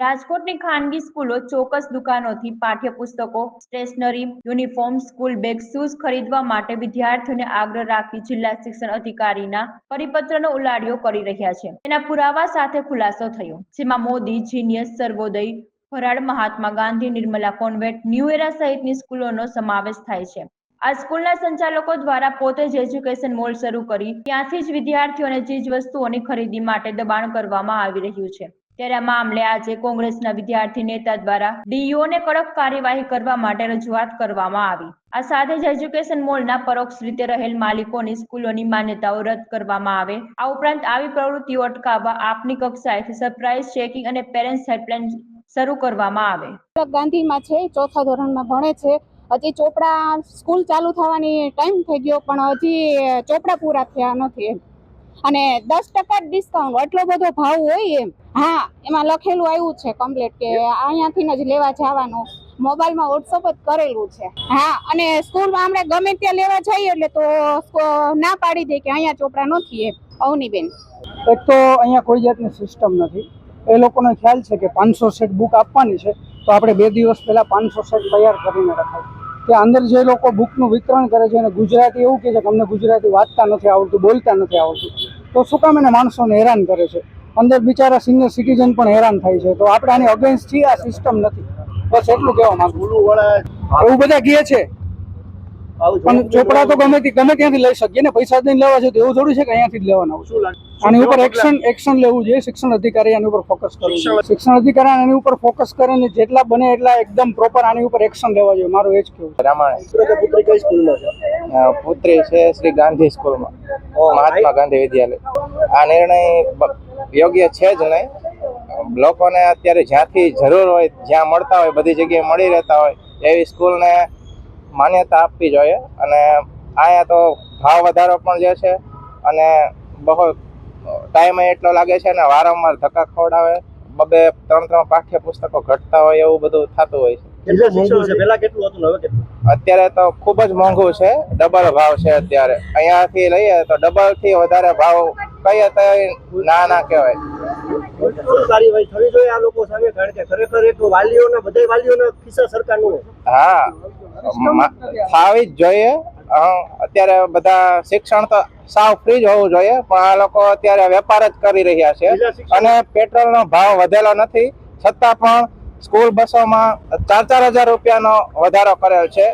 રાજકોટની ખાનગી સ્કૂલો ચોક્કસ દુકાનોથી પાઠ્યપુસ્તકો, stationery, uniform, school bag, shoes ખરીદવા માટે વિદ્યાર્થીઓને આગ્રહ રાખી જિલ્લા શિક્ષણ અધિકારીના પરિપત્રનો ઉલાડિયો કરી રહ્યા છે. તેના પુરાવા સાથે ખુલાસો થયો, જેમાં Modi, genius, Sarvodaya farad Mahatma Gandhi, Nirmala convent new era સહિતની સ્કૂલોનો સમાવેશ થાય છે. આ સ્કૂલના સંચાલકો દ્વારા પોતે જ એજ્યુકેશન મોલ શરૂ કરી ત્યાંથી જ વિદ્યાર્થીઓને ચીજ વસ્તુઓની ખરીદી માટે દબાણ કરવામાં આવી રહ્યું છે. ત્યારે આ મામલે આજે કોંગ્રેસના વિદ્યાર્થી નેતા દ્વારા ડીઈઓને કડક કાર્યવાહી કરવા માટે રજૂઆત કરવામાં આવી. આ સાથે જ એજ્યુકેશન મોલના પરોક્ષ રીતે રહેલ માલિકોની સ્કૂલોની માન્યતાઓ રદ કરવામાં આવે. આ ઉપરાંત આવી પ્રવૃત્તિઓ અટકાવવા આપની કક્ષાએથી સરપ્રાઇઝ ચેકિંગ અને પેરેન્ટ્સ હેલ્પલાઇન શરૂ કરવામાં આવે. ગાંધીમાં છે, ચોથા ધોરણમાં ભણે છે. હજી ચોપડા સ્કૂલ ચાલુ થવાની ટાઈમ થઈ ગયો, પણ હજી ચોપડા પૂરા થયા નથી અને દસ ટકા ડિસ્કાઉન્ટ એટલો બધો ભાવ હોય એમ. હા, એમાં લખેલું આવ્યું છે કમ્પ્લેટ કે અહીંયાથી જ લેવા જવાનું. મોબાઈલમાં વોટ્સઅપ જ કરેલું છે. હા, અને સ્કૂલમાં આપણે ગમે ત્યાં લેવા જઈએ એટલે તો ના પાડી દે કે અહીંયા ચોપડા નથી એમ, અવનીબેન. એક તો અહીંયા કોઈ જાતની સિસ્ટમ નથી. એ લોકોનો ખ્યાલ છે કે પાંચસો સેટ બુક આપવાની છે, તો આપણે બે દિવસ પહેલાં પાંચસો સેટ તૈયાર કરીને રખાય. ત્યાં અંદર જે લોકો બુકનું વિતરણ કરે છે અને ગુજરાતી એવું કહે છે કે અમને ગુજરાતી વાંચતા નથી આવડતું, બોલતા નથી આવડતું. તો શું કામ એને માણસોને હેરાન કરે છે? અંદર બિચારા સિનિયર સિટીઝન પણ હેરાન થાય છે. તો આપણે આની અગેન્સ્ટ છીએ આ સિસ્ટમ નથી. બસ એટલું કહેવા માંગુ. એવું બધા કહે છે. પણ ચોપડા તો ગમે તે ગમે ત્યાંથી લઈ શકીએ. ને પૈસા દઈને લેવા છે તો એવું થોડું છે કે અહીંયાથી જ લેવાના. આની ઉપર એક્શન એક્શન લેવું જોઈએ. શિક્ષણ અધિકારી આની ઉપર ફોકસ કરવું જોઈએ. શિક્ષણ અધિકારી આની ઉપર ફોકસ કરે ને જેટલા બને એટલા એકદમ પ્રોપર આની ઉપર એક્શન લેવા જોઈએ. મારું એ જ કેવું અ, પુત્રી છે શ્રી ગાંધી સ્કૂલમાં મહાત્મા ગાંધી વિદ્યાલય. આ નિર્ણય યોગ્ય છે જ નહીં. લોકોને અત્યારે જ્યાંથી જરૂર હોય જ્યાં મળતા હોય બધી જગ્યાએ મળી રહેતા હોય એવી સ્કૂલને માન્યતા આપવી જોઈએ અને અહીંયા તો ભાવ વધારો પણ જે છે અને બહુ ટાઈમ એટલો લાગે છે ને વારંવાર ધક્કા ખવડાવે બબે ત્રણ ત્રણ પાઠ્ય પુસ્તકો ઘટતા હોય એવું બધું થતું હોય છે. પેલા કેટલું હતું હવે કેટલું? અત્યારે તો ખૂબ જ મોંઘું છે ડબલ ભાવ છે અત્યારે. અહીંયાથી લઈએ તો ડબલથી વધારે ભાવ કહીએ તો ના ના કહેવાય. થવી જોઈએ આ લોકો સામે? કારણ કે ખરેખર એક વાલીઓના બધા વાલીઓના ખિસ્સા સરકારનું હા. થાવી જ જોઈએ. અત્યારે બધા શિક્ષણ તો સાવ ફ્રી જ હોવું જોઈએ પણ આ લોકો અત્યારે વેપાર જ કરી રહ્યા છે. અને પેટ્રોલનો ભાવ વધેલો નથી છતાં પણ સ્કૂલ બસોમાં ચાર ચાર હજાર રૂપિયાનો વધારો કરેલ છે.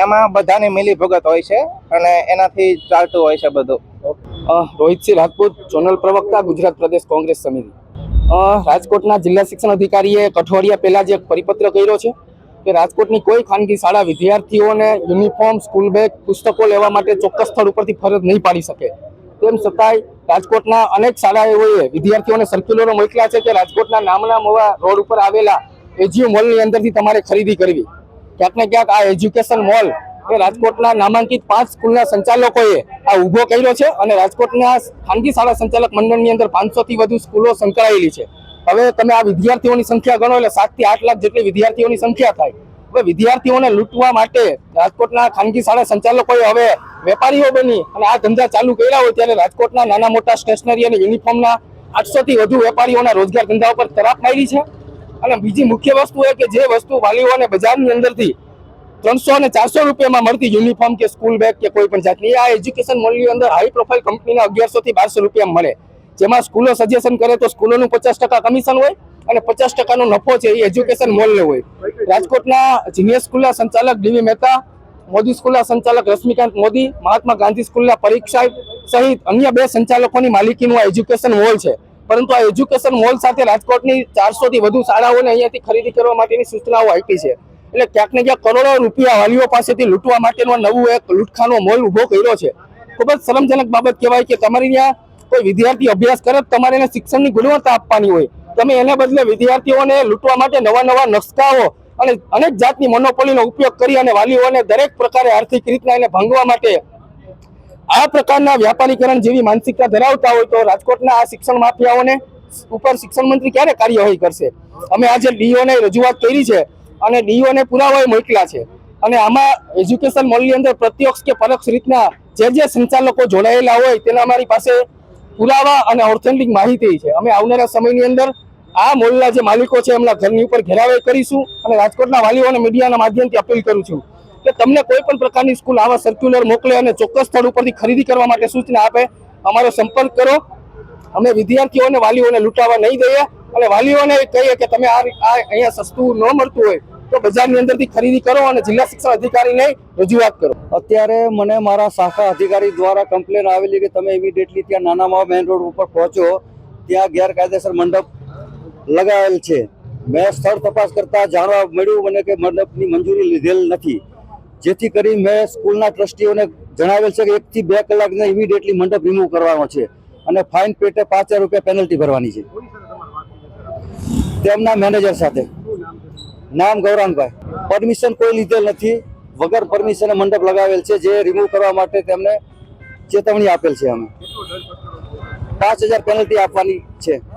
એમાં બધાની મિલી ભગત હોય છે અને એનાથી ચાલતું હોય છે બધું. રોહિતસિંહ રાજપૂત ચોનલ પ્રવક્તા ગુજરાત પ્રદેશ કોંગ્રેસ સમિતિ. રાજકોટના જિલ્લા શિક્ષણ અધિકારીએ કઠોડિયા પહેલા જે પરિપત્ર કર્યો છે. કે રાજકોટની કોઈ ખાનગી શાળા વિદ્યાર્થીઓને યુનિફોર્મ, સ્કૂલ બેગ, પુસ્તકો લેવા માટે ચોક્કસ સ્થળ ઉપરથી ફરજ નહીં પાડી શકે. તેમ છતાંય રાજકોટના અનેક શાળાઓએ વિદ્યાર્થીઓને સર્ક્યુલરો મોકલ્યા છે કે રાજકોટના નામના મોવા રોડ ઉપર આવેલા એજીયુ મોલની અંદરથી તમારે ખરીદી કરવી. ક્યાંક ને ક્યાંક આ એજ્યુકેશન મોલ એ રાજકોટના નામાંકિત પાંચ સ્કૂલના સંચાલકોએ આ ઊભો કર્યો છે અને રાજકોટના ખાનગી શાળા સંચાલક મંડળની અંદર પાંચસોથી વધુ સ્કૂલો સંકળાયેલી છે. હવે તમે આ વિદ્યાર્થીઓની સંખ્યા ગણો એટલે સાતથી આઠ લાખ જેટલી વિદ્યાર્થીઓની સંખ્યા થાય. હવે વિદ્યાર્થીઓને લૂંટવા માટે રાજકોટના ખાનગી શાળા સંચાલકોએ હવે વેપારીઓ બની અને આ ધંધા ચાલુ કર્યા હોય ત્યારે રાજકોટના નાના મોટા સ્ટેશનરી અને યુનિફોર્મના આઠસો થી વધુ વેપારીઓના રોજગાર ધંધા ઉપર તરાપ મારી છે. અને બીજી મુખ્ય વસ્તુ એ કે જે વસ્તુ વાલીઓને બજારની અંદરથી ત્રણસો અને ચારસો રૂપિયામાં મળતી યુનિફોર્મ કે સ્કૂલ બેગ કે કોઈ પણ જાતની આ એજ્યુકેશન મોલની અંદર હાઈ પ્રોફાઇલ કંપનીના અગિયારસો થી બારસો રૂપિયા મળે. જેમાં સ્કૂલો સજેશન કરે તો સ્કૂલોનું પચાસ ટકા કમિશન હોય અને પચાસ ટકાનો નફો છે એ એજ્યુકેશન મોલને હોય. રાજકોટના જીનિયર સ્કૂલના સંચાલક ડીવી મહેતા, મોદી સ્કૂલના સંચાલક રશ્મિકાંત મોદી, મહાત્મા ગાંધી સ્કૂલના પરીક્ષા સહિત અન્ય બે સંચાલકોની માલિકીનું આ એજ્યુકેશન મોલ છે. પરંતુ આ એજ્યુકેશન મોલ સાથે રાજકોટની ચારસોથી વધુ શાળાઓને અહીંયાથી ખરીદી કરવા માટેની સૂચનાઓ આપી છે. એટલે ક્યાંક ને ક્યાંક કરોડો રૂપિયા વાલીઓ પાસેથી લૂંટવા માટેનો નવું એક લૂંટખાનો મોલ ઊભો કર્યો છે. ખૂબ જ શરમજનક બાબત કહેવાય કે તમારી ત્યાં કોઈ વિદ્યાર્થી અભ્યાસ કરે તમારે એને શિક્ષણની ગુણવત્તા આપવાની હોય. તમે એને બદલે વિદ્યાર્થીઓને લૂંટવા માટે નવા નવા નકશાઓ અને અનેક જાતની મોનોપોલીનો ઉપયોગ કરી અને વાલીઓને દરેક પ્રકારે આર્થિક રીતના એને ભંગવા માટે આ પ્રકારના વ્યાપારીકરણ જેવી માનસિકતા ધરાવતા હોય તો રાજકોટના આ શિક્ષણ માફિયાઓને ઉપર શિક્ષણ મંત્રી ક્યારે કાર્યવાહી કરશે? અમે આજે ડીઓને રજૂઆત કરી છે અને ડીઓને પુરાવાએ મોકલ્યા છે. અને આમાં એજ્યુકેશન મોલની અંદર પ્રત્યક્ષ કે પરોક્ષ રીતના જે જે સંચાલકો જોડાયેલા હોય તેના અમારી પાસે પુરાવા અને ઓથેન્ટિક માહિતી છે. અમે આવનારા સમયની અંદર આ મોલના જે માલિકો છે, એમના ઘરની ઉપર ઘેરાવે કરીશું અને રાજકોટના વાલીઓને મીડિયાના માધ્યમથી અપીલ કરું છું કે તમને કોઈ પણ પ્રકારની સ્કૂલ આવા સર્ક્યુલર મોકલે અને ચોક્કસ સ્થળ ઉપરથી ખરીદી કરવા માટે સૂચના આપે, અમારો સંપર્ક કરો. અમે વિદ્યાર્થીઓને વાલીઓને લૂંટાવા નહીં દઈએ અને વાલીઓને કહીએ કે તમે આ આ અહીંયા સસ્તું ન મળતું હોય. તો બજારની અંદરથી ખરીદી કરો અને જિલ્લા શિક્ષણ અધિકારીને રજૂઆત કરો. અત્યારે મને મારા શાખા અધિકારી દ્વારા કમ્પ્લેન આવેલી કે તમે ઇમિડિયેટલી ત્યાં નાનામાં મેઇન રોડ ઉપર પહોંચો. ત્યાં ગેરકાયદેસર મંડપ લગાવેલ છે. મેં સ્થળ તપાસ કરતા જાણવા મળ્યું મને કે મંડપની મંજૂરી લીધેલ નથી. જેથી કરી મેં સ્કૂલના ટ્રસ્ટીઓને જણાવેલ છે કે એકથી બે કલાકને ઇમિડિયેટલી મંડપ રિમૂવ કરવાનો છે અને ફાઇન પેટે પાંચ હજાર રૂપિયા પેનલ્ટી ભરવાની છે. તેમના મેનેજર સાથે. નામ ગૌરાંગભાઈ. પરમિશન કોઈ લીધેલ નથી. વગર પરમિશને મંડપ લગાવેલ છે. જે રિમૂવ કરવા માટે તેમને ચેતવણી આપેલ છે અમે. પાંચ હજાર પેનલ્ટી આપવાની છે.